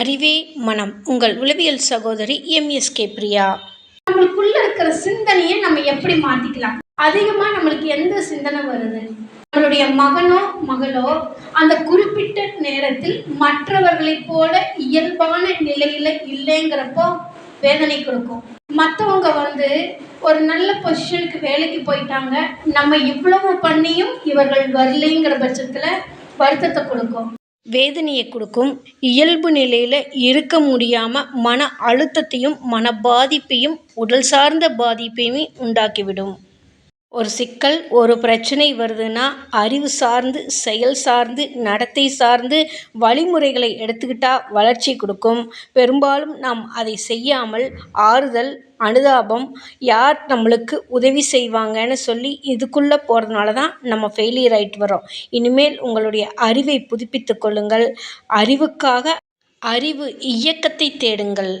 அறிவே மனம். உங்கள் உளவியல் சகோதரி எம்எஸ்கே பிரியா. நம்மளுக்குள்ள இருக்கிற சிந்தனையை நம்ம எப்படி மாத்திக்கலாம்? அதிகமா நம்மளுக்கு எந்த சிந்தனை வருது? நம்மளுடைய மகனோ மகளோ அந்த குறிப்பிட்ட நேரத்தில் மற்றவர்களைப் போல இயல்பான நிலையில இல்லைங்கிறப்போ வேதனை கொடுக்கும். மற்றவங்க வந்து ஒரு நல்ல பொசிஷனுக்கு வேலைக்கு போயிட்டாங்க. நம்ம இவ்வளவு பண்ணியும் இவர்கள் வரலைங்கிற பட்சத்தில் வருத்தத்தை கொடுக்கும். வேதனையை கொடுக்கும். இயல்பு நிலையில் இருக்க முடியாமல் மன அழுத்தத்தையும் மன பாதிப்பையும் உடல் சார்ந்த பாதிப்பையுமே உண்டாக்கிவிடும். ஒரு சிக்கல் ஒரு பிரச்சனை வருதுன்னா அறிவு சார்ந்து செயல் சார்ந்து நடத்தை சார்ந்து வழிமுறைகளை எடுத்துக்கிட்டால் வளர்ச்சி கொடுக்கும். பெரும்பாலும் நாம் அதை செய்யாமல் ஆறுதல் அனுதாபம் யார் நம்மளுக்கு உதவி செய்வாங்கன்னு சொல்லி இதுக்குள்ளே போகிறதுனால தான் நம்ம ஃபெயிலியர் ஆகிட்டு வரோம் இனிமேல் உங்களுடைய அறிவை புதுப்பித்து கொள்ளுங்கள். அறிவுக்காக அறிவு இயக்கத்தை தேடுங்கள்.